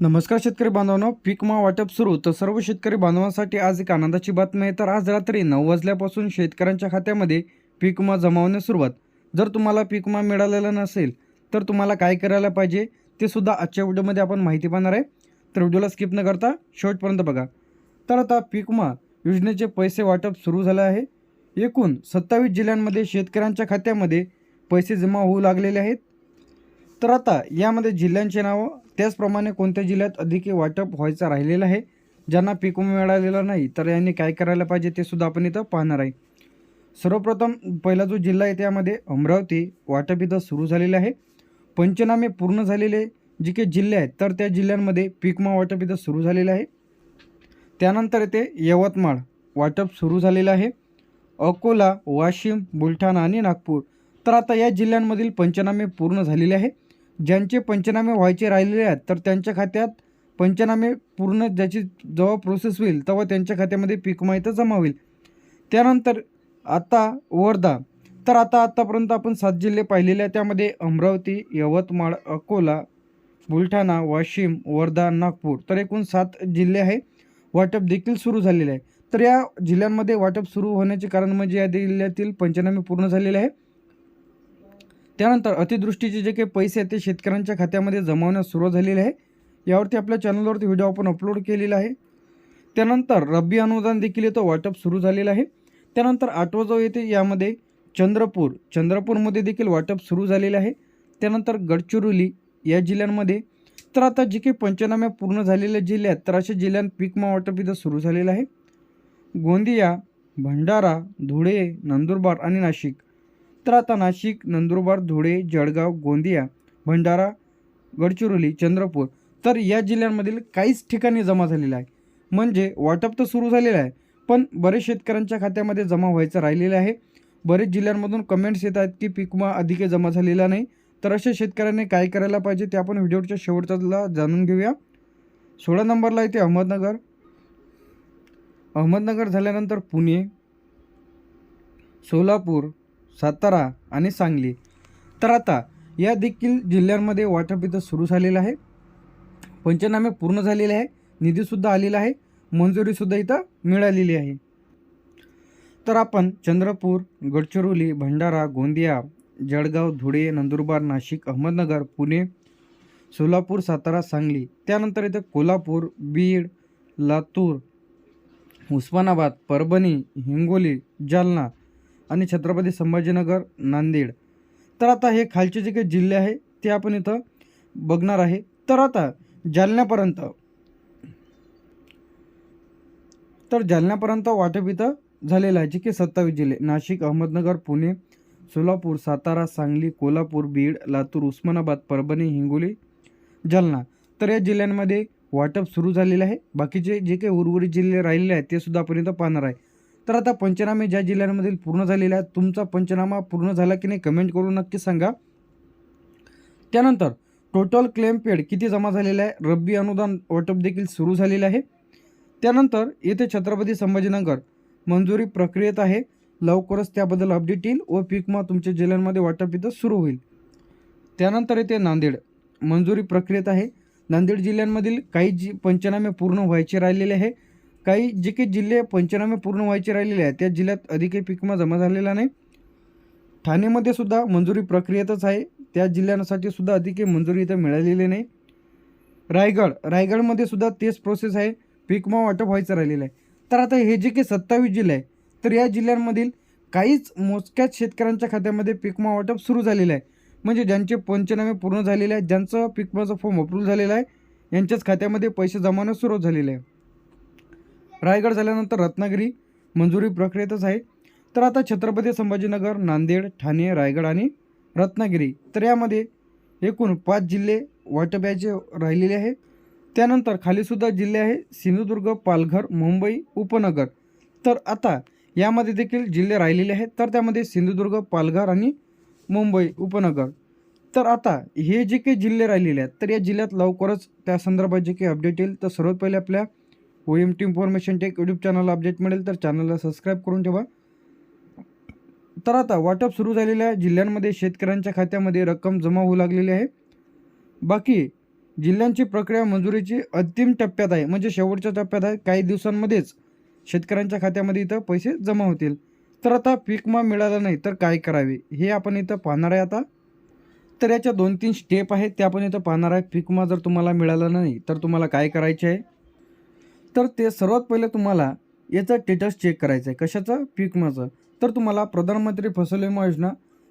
नमस्कार शेतकरी बांधवांनो पीक मा वाटप सुरू. तर सर्व शेतकरी बांधवांसाठी आज एक आनंदाची बातमी आहे. तर आज रात्री नऊ वाजल्यापासून शेतकऱ्यांच्या खात्यामध्ये पीक विमा जमावण्यास सुरुवात. जर तुम्हाला पीक विमा मिळालेला नसेल तर तुम्हाला काय करायला पाहिजे ते सुद्धा आजच्या व्हिडिओमध्ये आपण माहिती पाहणार आहे. तर व्हिडिओला स्किप न करता शेवटपर्यंत बघा. तर आता पीक विमा योजनेचे पैसे वाटप सुरू झाले आहे. एकूण सत्तावीस जिल्ह्यांमध्ये शेतकऱ्यांच्या खात्यामध्ये पैसे जमा होऊ लागलेले आहेत. तर आता यामध्ये जिल्ह्यांचे नावं त्याचप्रमाणे कोणत्या जिल्ह्यात अधिक वाटप व्हायचं राहिलेलं आहे ज्यांना पीक विमा मिळालेला नाही तर यांनी काय करायला पाहिजे ते सुद्धा आपण इथं पाहणार आहे. सर्वप्रथम पहिला जो जिल्हा आहे त्यामध्ये अमरावती वाटप इथं सुरू झालेले आहे. पंचनामे पूर्ण झालेले जे काही जिल्हे आहेत तर त्या जिल्ह्यांमध्ये पीकमा वाटप इथं सुरू झालेलं आहे. त्यानंतर येथे यवतमाळ वाटप सुरू झालेलं आहे. अकोला वाशिम बुलढाणा आणि नागपूर. तर आता या जिल्ह्यांमधील पंचनामे पूर्ण झालेले आहे. ज्यांचे पंचनामे व्हायचे राहिलेले आहेत तर त्यांच्या खात्यात पंचनामे पूर्ण ज्याची जेव्हा प्रोसेस होईल तेव्हा त्यांच्या खात्यामध्ये पीक माहिती जमा होईल. त्यानंतर आता वर्धा. तर आता आत्तापर्यंत आपण सात जिल्हे पाहिलेले आहे त्यामध्ये अमरावती यवतमाळ अकोला बुलढाणा वाशिम वर्धा नागपूर. तर एकूण सात जिल्हे आहे. वाटप देखील सुरू झालेले आहे. तर या जिल्ह्यांमध्ये वाटप सुरू होण्याचे कारण म्हणजे या जिल्ह्यातील पंचनामे पूर्ण झालेले आहे. त्यानंतर अतिदृष्टीचे जे काही पैसे आहेत ते शेतकऱ्यांच्या खात्यामध्ये जमावण्यास सुरुवात झालेली आहे. यावरती आपल्या चॅनलवरती व्हिडिओ आपण अपलोड केलेला आहे. त्यानंतर रब्बी अनुदान देखील येतं वाटप सुरू झालेलं आहे. त्यानंतर आठवं येते यामध्ये चंद्रपूर चंद्रपूरमध्ये देखील वाटप सुरू झालेले आहे. त्यानंतर गडचिरोली या जिल्ह्यांमध्ये. तर आता जे काही पंचनामे पूर्ण झालेल्या जिल्ह्यात आहेत तर अशा जिल्ह्यात पीकमा वाटप इथं सुरू झालेलं आहे. गोंदिया भंडारा धुळे नंदुरबार आणि नाशिक. तर आता नाशिक नंदुरबार धुळे जळगाव गोंदिया भंडारा गडचिरोली चंद्रपूर तर या जिल्ह्यांमधील काहीच ठिकाणी जमा झालेलं आहे. म्हणजे वाटप तर सुरू झालेलं आहे पण बरेच शेतकऱ्यांच्या खात्यामध्ये जमा व्हायचं राहिलेलं आहे. बरेच जिल्ह्यांमधून कमेंट्स येत आहेत की पीक विमा अधिक जमा झालेला नाही. तर अशा शेतकऱ्यांनी काय करायला पाहिजे ते आपण व्हिडिओच्या शेवटच्याला जाणून घेऊया. सोळा नंबरला येते अहमदनगर. अहमदनगर झाल्यानंतर पुणे सोलापूर सातारा आणि सांगली. तर आता या देखील जिल्ह्यांमध्ये वाटप इथं सुरू झालेलं आहे. पंचनामे पूर्ण झालेले आहे. निधीसुद्धा आलेला आहे. मंजुरीसुद्धा इथं मिळालेली आहे. तर आपण चंद्रपूर गडचिरोली भंडारा गोंदिया जळगाव धुळे नंदुरबार नाशिक अहमदनगर पुणे सोलापूर सातारा सांगली त्यानंतर इथं कोल्हापूर बीड लातूर उस्मानाबाद परभणी हिंगोली जालना आणि छत्रपती संभाजीनगर नांदेड. तर आता हे खालचे जे काही जिल्हे आहे ते आपण इथं बघणार आहे. तर आता जालन्यापर्यंत. तर जालन्यापर्यंत वाटप इथं झालेलं आहे जे की सत्तावीस जिल्हे. नाशिक अहमदनगर पुणे सोलापूर सातारा सांगली कोल्हापूर बीड लातूर उस्मानाबाद परभणी हिंगोली जालना. तर या जिल्ह्यांमध्ये वाटप सुरू झालेलं आहे. बाकीचे जे काही उर्वरित जिल्हे राहिलेले आहेत ते सुद्धा आपण इथं पाहणार आहे. तर आता पंचनामे ज्या जिल्ह्यांमधील पूर्ण झालेले आहेत तुमचा पंचनामा पूर्ण झाला की नाही कमेंट करून नक्की सांगा. त्यानंतर टोटल क्लेम पेड किती जमा झालेला आहे रब्बी अनुदान वाटप देखील सुरू झालेलं आहे. त्यानंतर येथे छत्रपती संभाजीनगर मंजुरी प्रक्रियेत आहे. लवकरच त्याबद्दल अपडेट येईल व पीक तुमच्या जिल्ह्यांमध्ये वाटप इथं सुरू होईल. त्यानंतर येथे नांदेड मंजुरी प्रक्रियेत आहे. नांदेड जिल्ह्यांमधील काही जी पंचनामे पूर्ण व्हायचे राहिलेले आहे. काही जे काही जिल्हे पंचनामे पूर्ण व्हायचे राहिलेले आहेत त्या जिल्ह्यात अधिकही पिकमा जमा झालेला नाही. ठाणेमध्ये सुद्धा मंजुरी प्रक्रियेतच आहे. त्या जिल्ह्यांसाठी सुद्धा अधिकही मंजुरी इथं मिळालेली नाही. रायगड रायगडमध्ये सुद्धा तेच प्रोसेस आहे. पिकमा वाटप व्हायचं राहिलेलं आहे. तर आता हे जे काही सत्तावीस जिल्हे आहे तर या जिल्ह्यांमधील काहीच मोजक्याच शेतकऱ्यांच्या खात्यामध्ये पिकमा वाटप सुरू झालेलं आहे. म्हणजे ज्यांचे पंचनामे पूर्ण झालेले आहेत ज्यांचं पिकमाचं फॉर्म अप्रूव्ह झालेला आहे यांच्याच खात्यामध्ये पैसे जमावणं सुरू सुरुवात आहे रायगड झाल्यानंतर रत्नागिरी मंजुरी प्रक्रियेतच आहे. तर आता छत्रपती संभाजीनगर नांदेड ठाणे रायगड आणि रत्नागिरी. तर यामध्ये एकूण पाच जिल्हे वाटप्याचे राहिलेले आहे त्यानंतर खालीसुद्धा जिल्हे आहे सिंधुदुर्ग पालघर मुंबई उपनगर. तर आता यामध्ये देखील जिल्हे राहिलेले आहेत. तर त्यामध्ये सिंधुदुर्ग पालघर आणि मुंबई उपनगर. तर आता हे जे काही जिल्हे राहिलेले आहेत तर या जिल्ह्यात लवकरच त्या संदर्भात जे काही अपडेट येईल तर सर्वात पहिले आपल्या O M T information tech YouTube चॅनलला अपडेट मिळेल तर चॅनलला सबस्क्राईब करून ठेवा. तर आता वाटप सुरू झालेल्या जिल्ह्यांमध्ये शेतकऱ्यांच्या खात्यामध्ये रक्कम जमा होऊ लागलेली आहे. बाकी जिल्ह्यांची प्रक्रिया मंजुरीची अंतिम टप्प्यात आहे म्हणजे शेवटच्या टप्प्यात आहे. काही दिवसांमध्येच शेतकऱ्यांच्या खात्यामध्ये इथं पैसे जमा होतील. तर आता पीकमा मिळाला नाही तर काय करावे? हे आपण इथं पाहणार आहे आता. तर याच्या दोन तीन स्टेप आहेत ते आपण इथं पाहणार आहे. पीकमा जर तुम्हाला मिळाला नाही तर तुम्हाला काय करायचे आहे? तर ते सर्वात पहिले तुम्हाला याचा स्टेटस चेक करायचं आहे कशाचं? पीक विमाचं. तर तुम्हाला प्रधानमंत्री फसल विमा योजना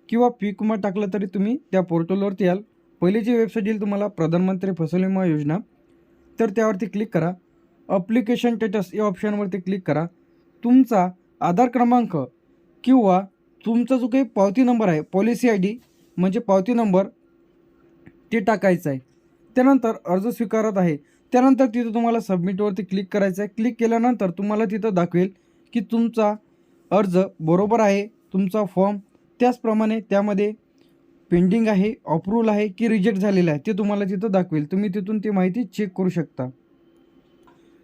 किंवा पीक विमा टाकलं तरी तुम्ही त्या पोर्टलवरती याल. पहिली जी वेबसाईट येईल तुम्हाला प्रधानमंत्री फसल विमा योजना. तर त्यावरती क्लिक करा. अप्लिकेशन स्टेटस या ऑप्शनवरती क्लिक करा. तुमचा आधार क्रमांक किंवा तुमचा जो काही पावती नंबर आहे पॉलिसी आय डी म्हणजे पावती नंबर ते टाकायचं आहे त्यानंतर अर्ज स्वीकारत आहे. त्यानंतर तिथं तुम्हाला सबमिटवरती क्लिक करायचं आहे क्लिक केल्यानंतर तुम्हाला तिथं दाखवेल की तुमचा अर्ज बरोबर आहे तुमचा फॉर्म त्याचप्रमाणे त्यामध्ये पेंडिंग आहे अप्रूव्हल आहे की रिजेक्ट झालेलं आहे ते तुम्हाला तिथं दाखवेल. तुम्ही तिथून ती माहिती चेक करू शकता.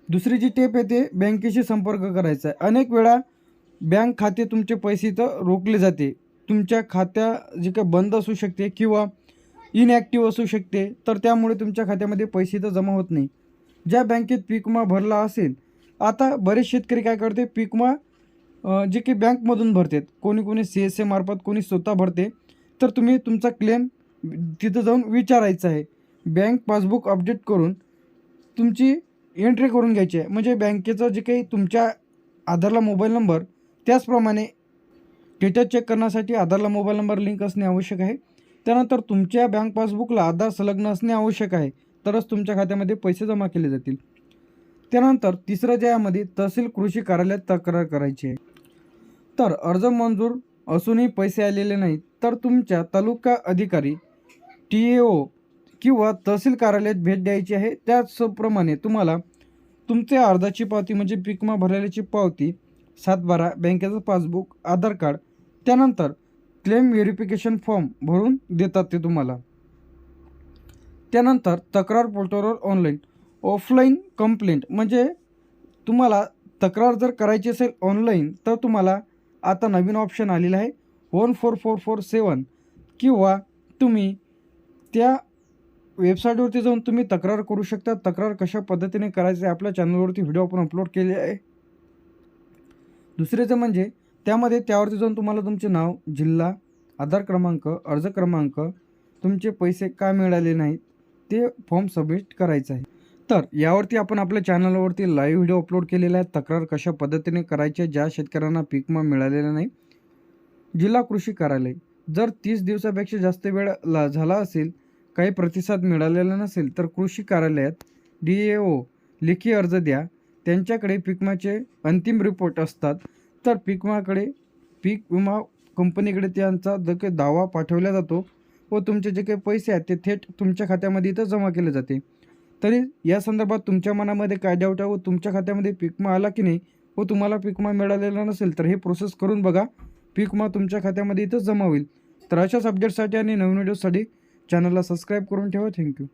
दुसरी जी टेप आहे ते बँकेशी संपर्क करायचा आहे अनेक वेळा बँक खाते तुमचे पैसे इथं रोखले जाते. तुमच्या खात्या जे काही बंद असू शकते किंवा इनॲक्टिव्ह असू शकते तर त्यामुळे तुमच्या खात्यामध्ये पैसे तर जमा होत नाही. ज्या बँकेत पीक विमा भरला असेल आता बरेच शेतकरी काय करते पीक विमा जे की बँकमधून भरतात कोणी कोणी सी एस ए मार्फत कोणी स्वतः भरते तर तुम्ही तुमचा क्लेम तिथं जाऊन विचारायचा आहे. बँक पासबुक अपडेट करून तुमची एंट्री करून घ्यायची आहे. म्हणजे बँकेचं जे काही तुमच्या आधारला मोबाईल नंबर त्याचप्रमाणे डेटा चेक करण्यासाठी आधारला मोबाईल नंबर लिंक असणे आवश्यक आहे. त्यानंतर तुमच्या बँक पासबुकला आधार संलग्न असणे आवश्यक आहे. तरच तुमच्या खात्यामध्ये पैसे जमा केले जातील. त्यानंतर तिसरं जे यामध्ये तहसील कृषी कार्यालयात तक्रार करायची आहे. तर अर्ज मंजूर असूनही पैसे आलेले नाहीत तर तुमच्या तालुका अधिकारी टी ए ओ किंवा तहसील कार्यालयात भेट द्यायची आहे. त्याचप्रमाणे तुम्हाला तुमच्या अर्जाची पावती म्हणजे पीक विमा भरलेल्याची पावती सातबारा बँकेचं पासबुक आधार कार्ड त्यानंतर क्लेम व्हेरिफिकेशन फॉर्म भरून देतात ते तुम्हाला. त्यानंतर तक्रार पोर्टलवर ऑनलाईन ऑफलाईन कंप्लेंट म्हणजे तुम्हाला तक्रार जर करायची असेल ऑनलाईन तर तुम्हाला आता नवीन ऑप्शन आलेलं आहे one four four four seven किंवा तुम्ही त्या वेबसाईटवरती जाऊन तुम्ही तक्रार करू शकता. तक्रार कशा पद्धतीने करायचं आहे आपल्या चॅनलवरती व्हिडिओ आपण अपलोड केले आहे. दुसरेचं म्हणजे त्यामध्ये त्यावरती जाऊन तुम्हाला तुमचे नाव जिल्हा आधार क्रमांक अर्ज क्रमांक तुमचे पैसे का मिळाले नाहीत ते फॉर्म सबमिट करायचं आहे. तर यावरती आपण आपल्या चॅनलवरती लाईव्ह व्हिडिओ अपलोड केलेला आहे. तक्रार कशा पद्धतीने करायची आहे ज्या शेतकऱ्यांना पीक मिळालेला नाही जिल्हा कृषी कार्यालय. जर तीस दिवसापेक्षा जास्त वेळ ला झाला असेल काही प्रतिसाद मिळालेला नसेल तर कृषी कार्यालयात डी ए ओ लेखी अर्ज द्या. त्यांच्याकडे पिकमाचे अंतिम रिपोर्ट असतात. तर पीक विमाकडे पीक विमा कंपनीकडे त्यांचा जो काही दावा पाठवला जातो व तुमचे जे काही पैसे आहेत ते थेट तुमच्या खात्यामध्ये इथं जमा केले जाते. तरी या संदर्भात तुमच्या मनामध्ये काय डाऊट आहे व तुमच्या खात्यामध्ये पीक विमा आला की नाही व तुम्हाला पीक विमा मिळालेला नसेल तर हे प्रोसेस करून बघा. पीक विमा तुमच्या खात्यामध्ये इथं जमा होईल. तर अशाच अपडेटसाठी आणि नवीन व्हिडिओसाठी चॅनलला सबस्क्राईब करून ठेवा. थँक्यू